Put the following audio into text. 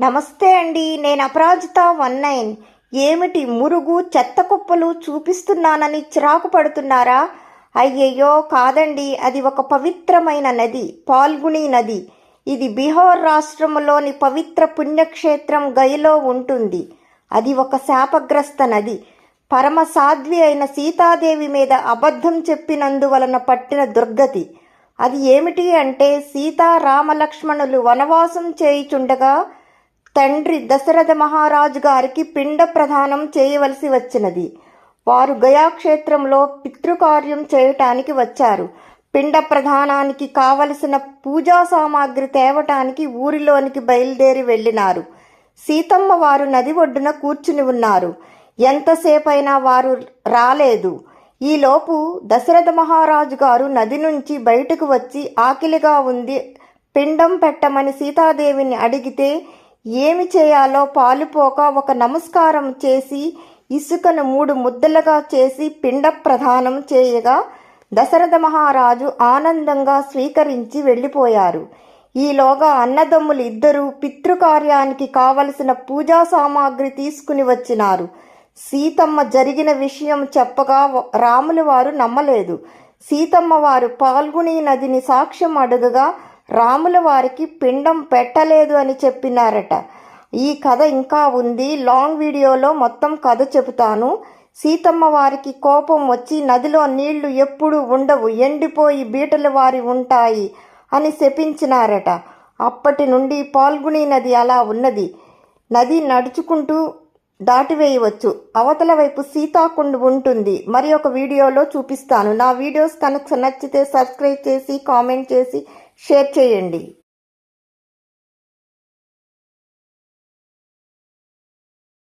నమస్తే అండి నేను అపరాజిత వన్ నైన్. ఏమిటి మురుగు చెత్త కుప్పలు చూపిస్తున్నానని చిరాకు పడుతున్నారా? అయ్యయ్యో కాదండి అది ఒక పవిత్రమైన నది పాల్గుని నది. ఇది బీహార్ రాష్ట్రంలోని పవిత్ర పుణ్యక్షేత్రం గయలో ఉంటుంది. అది ఒక శాపగ్రస్త నది. పరమ సాధ్వి అయిన సీతాదేవి మీద అబద్ధం చెప్పినందువలన పట్టిన దుర్గతి. అది ఏమిటి అంటే సీతారామలక్ష్మణులు వనవాసం చేయుచుండగా తండ్రి దశరథ మహారాజు గారికి పిండ ప్రదానం చేయవలసి వచ్చినది. వారు గయాక్షేత్రంలో పితృకార్యం చేయటానికి వచ్చారు. పిండ ప్రధానానికి కావలసిన పూజా సామాగ్రి తేవటానికి ఊరిలోనికి బయలుదేరి వెళ్ళినారు. సీతమ్మ వారు నది ఒడ్డున కూర్చుని ఉన్నారు. ఎంతసేపైనా వారు రాలేదు. ఈలోపు దశరథ మహారాజు గారు నది నుంచి బయటకు వచ్చి ఆకలిగా ఉంది పిండం పెట్టమని సీతాదేవిని అడిగితే ఏమి చేయాలో పాలుపోక ఒక నమస్కారం చేసి ఇసుకను మూడు ముద్దలుగా చేసి పిండ ప్రదానం చేయగా దశరథ మహారాజు ఆనందంగా స్వీకరించి వెళ్ళిపోయారు. ఈలోగా అన్నదమ్ములు ఇద్దరూ పితృకార్యానికి కావలసిన పూజా సామాగ్రి తీసుకుని వచ్చినారు. సీతమ్మ జరిగిన విషయం చెప్పగా రాములు వారు నమ్మలేదు. సీతమ్మ వారు పాల్గుని నదిని సాక్ష్యం అడుగగా రాముల వారికి పిండం పెట్టలేదు అని చెప్పినారట. ఈ కథ ఇంకా ఉంది. లాంగ్ వీడియోలో మొత్తం కథ చెబుతాను. సీతమ్మ వారికి కోపం వచ్చి నదిలో నీళ్ళు ఎప్పుడు ఉండవు ఎండిపోయి బీటలు వారి ఉంటాయి అని శపించినారట. అప్పటి నుండి పాల్గొని నది అలా ఉన్నది. నది నడుచుకుంటూ దాటివేయవచ్చు. అవతల వైపు సీతాకుండ్ ఉంటుంది. మరి ఒక వీడియోలో చూపిస్తాను. నా వీడియోస్ కనుక నచ్చితే సబ్స్క్రైబ్ చేసి కామెంట్ చేసి షేర్ చేయండి.